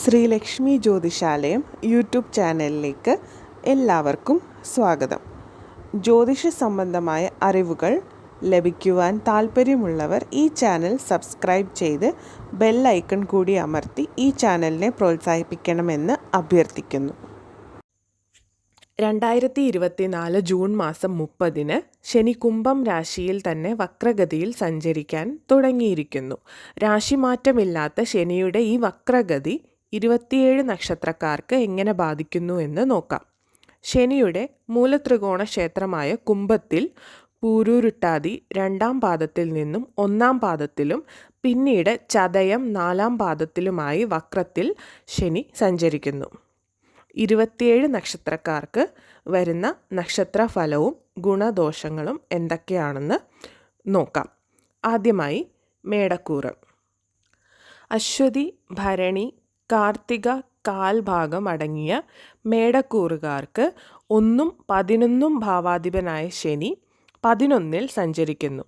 Sreelakshmi ജ്യോതിഷാലയം YouTube ചാനലിലേക്ക് എല്ലാവർക്കും സ്വാഗതം. ജ്യോതിഷ സംബന്ധമായ അറിവുകൾ ലഭിക്കുവാൻ താല്പര്യമുള്ളവർ ഈ ചാനൽ സബ്സ്ക്രൈബ് ചെയ്ത് ബെല്ലൈക്കൺ കൂടി അമർത്തി ഈ ചാനലിനെ പ്രോത്സാഹിപ്പിക്കണമെന്ന് അഭ്യർത്ഥിക്കുന്നു. രണ്ടായിരത്തി ഇരുപത്തിനാല് ജൂൺ മാസം മുപ്പതിന് ശനി കുംഭം രാശിയിൽ തന്നെ വക്രഗതിയിൽ സഞ്ചരിക്കാൻ തുടങ്ങിയിരിക്കുന്നു. രാശിമാറ്റമില്ലാത്ത ശനിയുടെ ഈ വക്രഗതി ഇരുപത്തിയേഴ് നക്ഷത്രക്കാർക്ക് എങ്ങനെ ബാധിക്കുന്നു എന്ന് നോക്കാം. ശനിയുടെ മൂലത്രികോണ ക്ഷേത്രമായ കുംഭത്തിൽ പൂരൂരുട്ടാതി രണ്ടാം പാദത്തിൽ നിന്നും ഒന്നാം പാദത്തിലും പിന്നീട് ചതയം നാലാം പാദത്തിലുമായി വക്രത്തിൽ ശനി സഞ്ചരിക്കുന്നു. ഇരുപത്തിയേഴ് നക്ഷത്രക്കാർക്ക് വരുന്ന നക്ഷത്രഫലവും ഗുണദോഷങ്ങളും എന്തൊക്കെയാണെന്ന് നോക്കാം. ആദ്യമായി മേടക്കൂറ്. അശ്വതി ഭരണി കാർത്തിക കാൽഭാഗം അടങ്ങിയ മേടക്കൂറുകാർക്ക് ഒന്നും പതിനൊന്നും ഭാവാധിപനായ ശനി പതിനൊന്നിൽ സഞ്ചരിക്കുന്നു.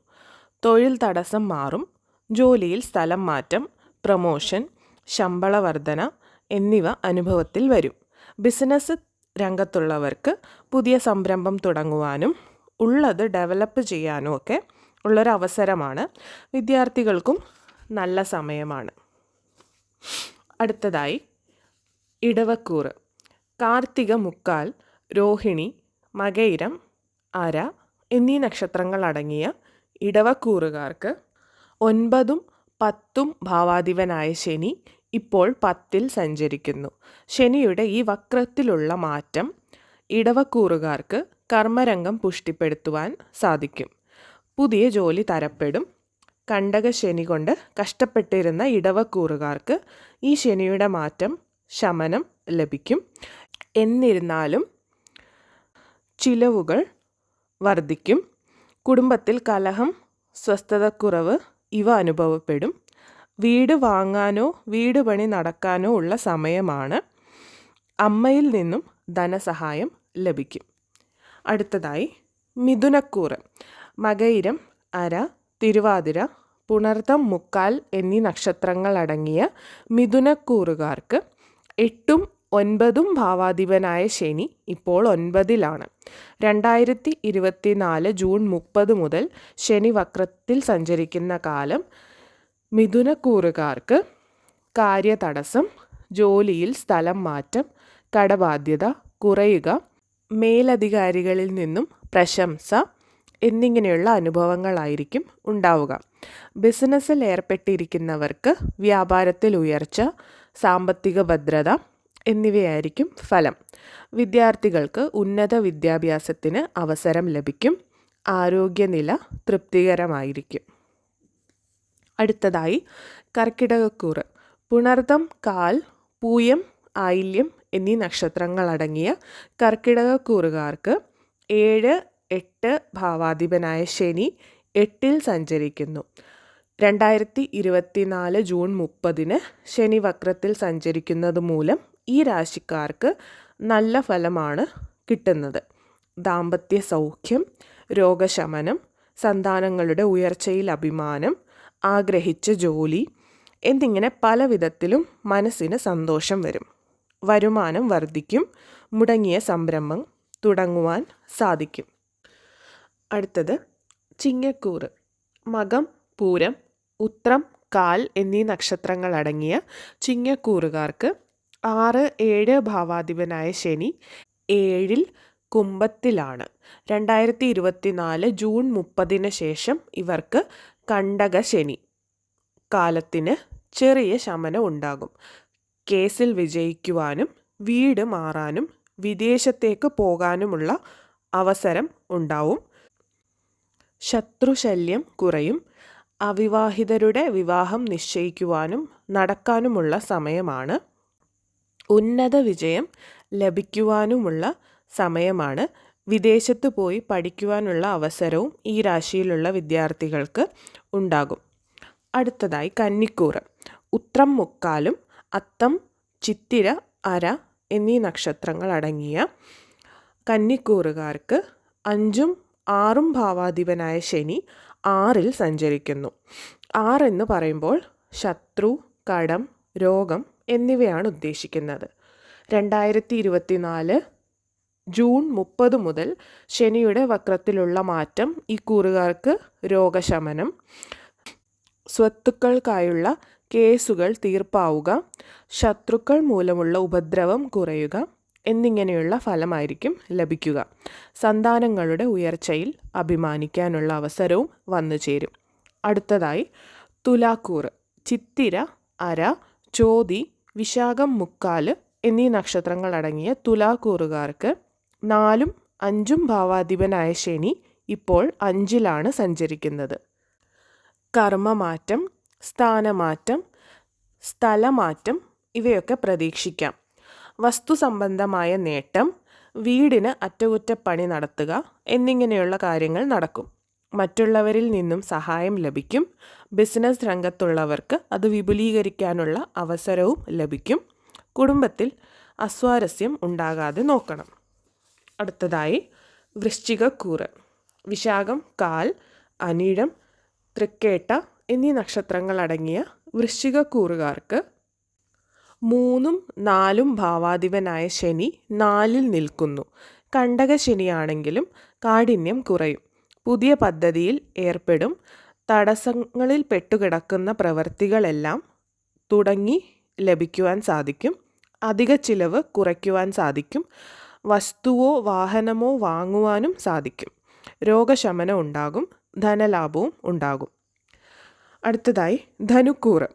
തൊഴിൽ തടസ്സം മാറും. ജോലിയിൽ സ്ഥലം മാറ്റം പ്രമോഷൻ ശമ്പള വർധന എന്നിവ അനുഭവത്തിൽ വരും. ബിസിനസ് രംഗത്തുള്ളവർക്ക് പുതിയ സംരംഭം തുടങ്ങുവാനും ഉള്ളത് ഡെവലപ്പ് ചെയ്യാനും ഒക്കെ ഉള്ളൊരവസരമാണ് വിദ്യാർത്ഥികൾക്കും നല്ല സമയമാണ്. അടുത്തതായി ഇടവക്കൂറ്. കാർത്തിക മുക്കാൽ രോഹിണി മകയിരം അര എന്നീ നക്ഷത്രങ്ങൾ അടങ്ങിയ ഇടവക്കൂറുകാർക്ക് ഒൻപതും പത്തും ഭാവാധിപനായ ശനി ഇപ്പോൾ പത്തിൽ സഞ്ചരിക്കുന്നു. ശനിയുടെ ഈ വക്രത്തിലുള്ള മാറ്റം ഇടവക്കൂറുകാർക്ക് കർമ്മരംഗം പുഷ്ടിപ്പെടുത്തുവാൻ സാധിക്കും. പുതിയ ജോലി തരപ്പെടും. കണ്ടക ശനി കൊണ്ട് കഷ്ടപ്പെട്ടിരുന്ന ഇടവക്കൂറുകാർക്ക് ഈ ശനിയുടെ മാറ്റം ശമനം ലഭിക്കും. എന്നിരുന്നാലും ചിലവുകൾ വർദ്ധിക്കും. കുടുംബത്തിൽ കലഹം സ്വസ്ഥതക്കുറവ് ഇവ അനുഭവപ്പെടും. വീട് വാങ്ങാനോ വീട് പണി നടക്കാനോ ഉള്ള സമയമാണ് അമ്മയിൽ നിന്നും ധനസഹായം ലഭിക്കും. അടുത്തതായി മിഥുനക്കൂറ് മകയിരം അര തിരുവാതിര പുണർതം മുക്കാൽ എന്നീ നക്ഷത്രങ്ങൾ അടങ്ങിയ മിഥുനക്കൂറുകാർക്ക് എട്ടും ഒൻപതും ഭാവാധിപനായ ശനി ഇപ്പോൾ ഒൻപതിലാണ്. രണ്ടായിരത്തി ഇരുപത്തിനാല് ജൂൺ മുപ്പത് മുതൽ ശനി വക്രത്തിൽ സഞ്ചരിക്കുന്ന കാലം മിഥുനക്കൂറുകാർക്ക് കാര്യതടസ്സം ജോലിയിൽ സ്ഥലം മാറ്റം കടബാധ്യത കുറയുക മേലധികാരികളിൽ നിന്നും പ്രശംസ എന്നിങ്ങനെയുള്ള അനുഭവങ്ങളായിരിക്കും ഉണ്ടാവുക. ബിസിനസ്സിൽ ഏർപ്പെട്ടിരിക്കുന്നവർക്ക് വ്യാപാരത്തിൽ ഉയർച്ച സാമ്പത്തിക ഭദ്രത എന്നിവയായിരിക്കും ഫലം. വിദ്യാർത്ഥികൾക്ക് ഉന്നത വിദ്യാഭ്യാസത്തിന് അവസരം ലഭിക്കും. ആരോഗ്യനില തൃപ്തികരമായിരിക്കും. അടുത്തതായി കർക്കിടകക്കൂറ്. പുണർദം കാൽ പൂയം ആയില്യം എന്നീ നക്ഷത്രങ്ങളടങ്ങിയ കർക്കിടകക്കൂറുകാർക്ക് ഏഴ് എട്ട് ഭാവാധിപനായ ശനി എട്ടിൽ സഞ്ചരിക്കുന്നു. രണ്ടായിരത്തി ഇരുപത്തിനാല് ജൂൺ മുപ്പതിന് ശനി വക്രത്തിൽ സഞ്ചരിക്കുന്നത് മൂലം ഈ രാശിക്കാർക്ക് നല്ല ഫലമാണ് കിട്ടുന്നത്. ദാമ്പത്യ സൗഖ്യം രോഗശമനം സന്താനങ്ങളുടെ ഉയർച്ചയിൽ അഭിമാനം ആഗ്രഹിച്ച ജോലി എന്നിങ്ങനെ പല വിധത്തിലും മനസ്സിന് സന്തോഷം വരും. വരുമാനം വർദ്ധിക്കും മുടങ്ങിയ സംരംഭം തുടങ്ങുവാൻ സാധിക്കും. അടുത്തത് ചിങ്ങക്കൂറ്. മകം പൂരം ഉത്രം കാൽ എന്നീ നക്ഷത്രങ്ങൾ അടങ്ങിയ ചിങ്ങക്കൂറുകാർക്ക് ആറ് ഏഴ് ഭാവാധിപനായ ശനി ഏഴിൽ കുംഭത്തിലാണ്. രണ്ടായിരത്തി ഇരുപത്തിനാല് ജൂൺ മുപ്പതിന് ശേഷം ഇവർക്ക് കണ്ടക ശനി കാലത്തിന് ചെറിയ ശമനം ഉണ്ടാകും. കേസിൽ വിജയിക്കുവാനും വീട് മാറാനും വിദേശത്തേക്ക് പോകാനുമുള്ള അവസരം ഉണ്ടാവും. ശത്രുശല്യം കുറയും അവിവാഹിതരുടെ വിവാഹം നിശ്ചയിക്കുവാനും നടക്കാനുമുള്ള സമയമാണ്. ഉന്നത വിജയം ലഭിക്കുവാനുമുള്ള സമയമാണ്. വിദേശത്ത് പോയി പഠിക്കുവാനുള്ള അവസരവും ഈ രാശിയിലുള്ള വിദ്യാർത്ഥികൾക്ക് ഉണ്ടാകും. അടുത്തതായി കന്നിക്കൂറ് ഉത്രം മുക്കാലും അത്തം ചിത്തിര അര എന്നീ നക്ഷത്രങ്ങൾ അടങ്ങിയ കന്നിക്കൂറുകാർക്ക് അഞ്ചും ആറും ഭാവാധിപനായ ശനി ആറിൽ സഞ്ചരിക്കുന്നു. ആറെന്ന് പറയുമ്പോൾ ശത്രു കടം രോഗം എന്നിവയാണ് ഉദ്ദേശിക്കുന്നത്. രണ്ടായിരത്തി ഇരുപത്തിനാല് ജൂൺ മുപ്പത് മുതൽ ശനിയുടെ വക്രത്തിലുള്ള മാറ്റം ഈ കൂറുകാർക്ക് രോഗശമനം സ്വത്തുക്കൾക്കായുള്ള കേസുകൾ തീർപ്പാവുക ശത്രുക്കൾ മൂലമുള്ള ഉപദ്രവം കുറയുക എന്നിങ്ങനെയുള്ള ഫലമായിരിക്കും ലഭിക്കുക. സന്താനങ്ങളുടെ ഉയർച്ചയിൽ അഭിമാനിക്കാനുള്ള അവസരവും വന്നു ചേരും. അടുത്തതായി തുലാക്കൂറ് ചിത്തിര അര ചോതി വിശാഖം മുക്കാൽ എന്നീ നക്ഷത്രങ്ങൾ അടങ്ങിയ തുലാക്കൂറുകാർക്ക് നാലും അഞ്ചും ഭാവാധിപനായ ശനി ഇപ്പോൾ അഞ്ചിലാണ് സഞ്ചരിക്കുന്നത്. കർമ്മമാറ്റം സ്ഥാനമാറ്റം സ്ഥലമാറ്റം ഇവയൊക്കെ പ്രതീക്ഷിക്കാം. വസ്തു സംബന്ധമായ നേട്ടം വീടിന് അറ്റകുറ്റപ്പണി നടത്തുക എന്നിങ്ങനെയുള്ള കാര്യങ്ങൾ നടക്കും. മറ്റുള്ളവരിൽ നിന്നും സഹായം ലഭിക്കും. ബിസിനസ് രംഗത്തുള്ളവർക്ക് അത് വിപുലീകരിക്കാനുള്ള അവസരവും ലഭിക്കും. കുടുംബത്തിൽ അസ്വാരസ്യം ഉണ്ടാകാതെ നോക്കണം. അടുത്തതായി വൃശ്ചികക്കൂറ്. വിശാഖം കാൽ അനീഴം തൃക്കേട്ട എന്നീ നക്ഷത്രങ്ങളടങ്ങിയ വൃശ്ചികക്കൂറുകാർക്ക് മൂന്നും നാലും ഭാവാധിപനായ ശനി നാലിൽ നിൽക്കുന്നു. കണ്ടക ശനിയാണെങ്കിലും കാഠിന്യം കുറയും. പുതിയ പദ്ധതിയിൽ ഏർപ്പെടും. തടസ്സങ്ങളിൽ പെട്ടുകിടക്കുന്ന പ്രവൃത്തികളെല്ലാം തുടങ്ങി ലഭിക്കുവാൻ സാധിക്കും. അധിക ചിലവ് കുറയ്ക്കുവാൻ സാധിക്കും. വസ്തുവോ വാഹനമോ വാങ്ങുവാനും സാധിക്കും. രോഗശമനം ഉണ്ടാകും. ധനലാഭവും ഉണ്ടാകും. അടുത്തതായി ധനുക്കൂറ്.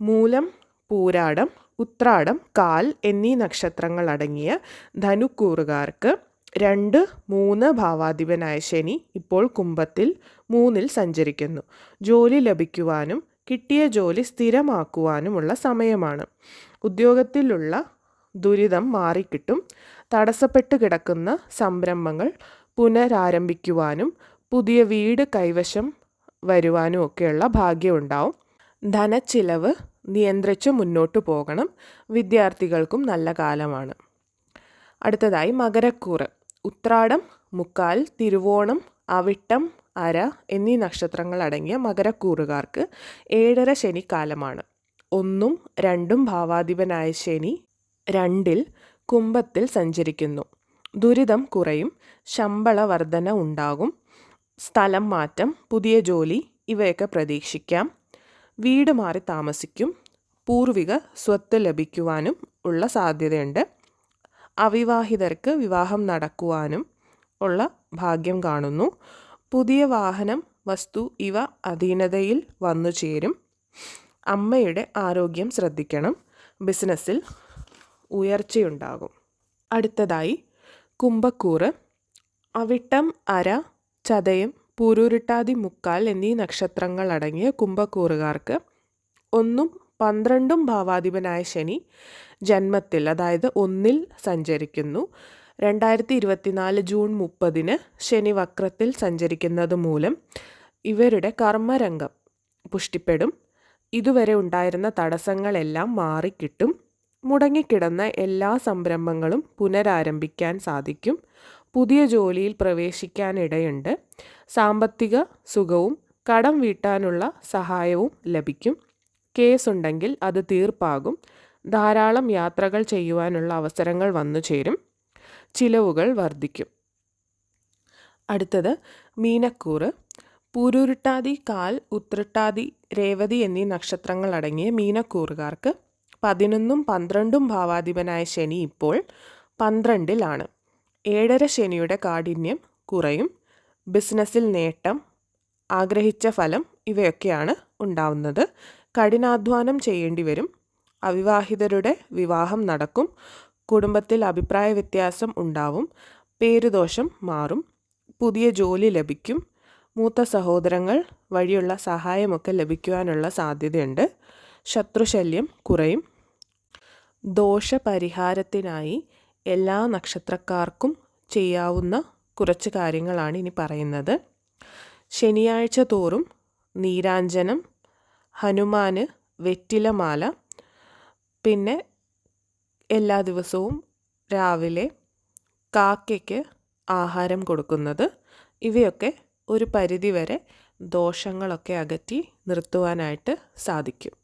മൂലം പൂരാടം ഉത്രാടം കാൽ എന്നീ നക്ഷത്രങ്ങൾ അടങ്ങിയ ധനുക്കൂറുകാർക്ക് രണ്ട് മൂന്ന് ഭാവാധിപനായ ശനി ഇപ്പോൾ കുംഭത്തിൽ മൂന്നിൽ സഞ്ചരിക്കുന്നു. ജോലി ലഭിക്കുവാനും കിട്ടിയ ജോലി സ്ഥിരമാക്കുവാനുമുള്ള സമയമാണ്. ഉദ്യോഗത്തിലുള്ള ദുരിതം മാറിക്കിട്ടും തടസ്സപ്പെട്ട് കിടക്കുന്ന സംരംഭങ്ങൾ പുനരാരംഭിക്കുവാനും പുതിയ വീട് കൈവശം വരുവാനും ഒക്കെയുള്ള ഭാഗ്യമുണ്ടാവും ധനച്ചിലവ് നിയന്ത്രിച്ച് മുന്നോട്ട് പോകണം. വിദ്യാർത്ഥികൾക്കും നല്ല കാലമാണ്. അടുത്തതായി മകരക്കൂറ്. ഉത്രാടം മുക്കാൽ തിരുവോണം അവിട്ടം അര എന്നീ നക്ഷത്രങ്ങൾ അടങ്ങിയ മകരക്കൂറുകാർക്ക് ഏഴര ശനിക്കാലമാണ് ഒന്നും രണ്ടും ഭാവാധിപനായ ശനി രണ്ടിൽ കുംഭത്തിൽ സഞ്ചരിക്കുന്നു. ദുരിതം കുറയും ശമ്പള വർധന ഉണ്ടാകും സ്ഥലം മാറ്റം പുതിയ ജോലി ഇവയൊക്കെ പ്രതീക്ഷിക്കാം. വീട് മാറി താമസിക്കും പൂർവിക സ്വത്ത് ലഭിക്കുവാനും ഉള്ള സാധ്യതയുണ്ട്. അവിവാഹിതർക്ക് വിവാഹം നടക്കുവാനും ഉള്ള ഭാഗ്യം കാണുന്നു. പുതിയ വാഹനം വസ്തു ഇവ അധീനതയിൽ വന്നു ചേരും. അമ്മയുടെ ആരോഗ്യം ശ്രദ്ധിക്കണം. ബിസിനസ്സിൽ ഉയർച്ചയുണ്ടാകും. അടുത്തതായി കുംഭക്കൂറ് അവിട്ടം അര ചതയം പൂരൂരുട്ടാതി മുക്കാൽ എന്നീ നക്ഷത്രങ്ങൾ അടങ്ങിയ കുംഭക്കൂറുകാർക്ക് ഒന്നും പന്ത്രണ്ടും ഭാവാധിപനായ ശനി ജന്മത്തിൽ അതായത് ഒന്നിൽ സഞ്ചരിക്കുന്നു. രണ്ടായിരത്തി ഇരുപത്തിനാല് ജൂൺ മുപ്പതിന് ശനി വക്രത്തിൽ സഞ്ചരിക്കുന്നത് മൂലം ഇവരുടെ കർമ്മരംഗം പുഷ്ടിപ്പെടും. ഇതുവരെ ഉണ്ടായിരുന്ന തടസ്സങ്ങളെല്ലാം മാറിക്കിട്ടും. മുടങ്ങിക്കിടന്ന എല്ലാ സംരംഭങ്ങളും പുനരാരംഭിക്കാൻ സാധിക്കും. പുതിയ ജോലിയിൽ പ്രവേശിക്കാനിടയുണ്ട്. സാമ്പത്തിക സുഖവും കടം വീട്ടാനുള്ള സഹായവും ലഭിക്കും. കേസുണ്ടെങ്കിൽ അത് തീർപ്പാകും. ധാരാളം യാത്രകൾ ചെയ്യുവാനുള്ള അവസരങ്ങൾ വന്നു ചേരും. ചിലവുകൾ വർദ്ധിക്കും. അടുത്തത് മീനക്കൂറ്. പൂരുരുട്ടാതി കാൽ ഉത്രട്ടാതി രേവതി എന്നീ നക്ഷത്രങ്ങൾ അടങ്ങിയ മീനക്കൂറുകാർക്ക് പതിനൊന്നും പന്ത്രണ്ടും ഭാവാധിപനായ ശനി ഇപ്പോൾ പന്ത്രണ്ടിലാണ്. ഏഴര ശനിയുടെ കാഠിന്യം കുറയും ബിസിനസ്സിൽ നേട്ടം ആഗ്രഹിച്ച ഫലം ഇവയൊക്കെയാണ് ഉണ്ടാവുന്നത്. കഠിനാധ്വാനം ചെയ്യേണ്ടി വരും അവിവാഹിതരുടെ വിവാഹം നടക്കും കുടുംബത്തിൽ അഭിപ്രായ വ്യത്യാസം ഉണ്ടാവും പേരുദോഷം മാറും പുതിയ ജോലി ലഭിക്കും മൂത്ത സഹോദരങ്ങൾ വഴിയുള്ള സഹായമൊക്കെ ലഭിക്കുവാനുള്ള സാധ്യതയുണ്ട് ശത്രുശല്യം കുറയും ദോഷപരിഹാരത്തിനായി എല്ലാ നക്ഷത്രക്കാർക്കും ചെയ്യാവുന്ന കുറച്ച് കാര്യങ്ങളാണ് ഇനി പറയുന്നത്. ശനിയാഴ്ച തോറും നീരാഞ്ജനം ഹനുമാന് വെറ്റിലമാല പിന്നെ എല്ലാ ദിവസവും രാവിലെ കാക്കയ്ക്ക് ആഹാരം കൊടുക്കുന്നത്. ഇവയൊക്കെ ഒരു പരിധിവരെ ദോഷങ്ങളൊക്കെ അകറ്റി നിർത്തുവാനായിട്ട് സാധിക്കും.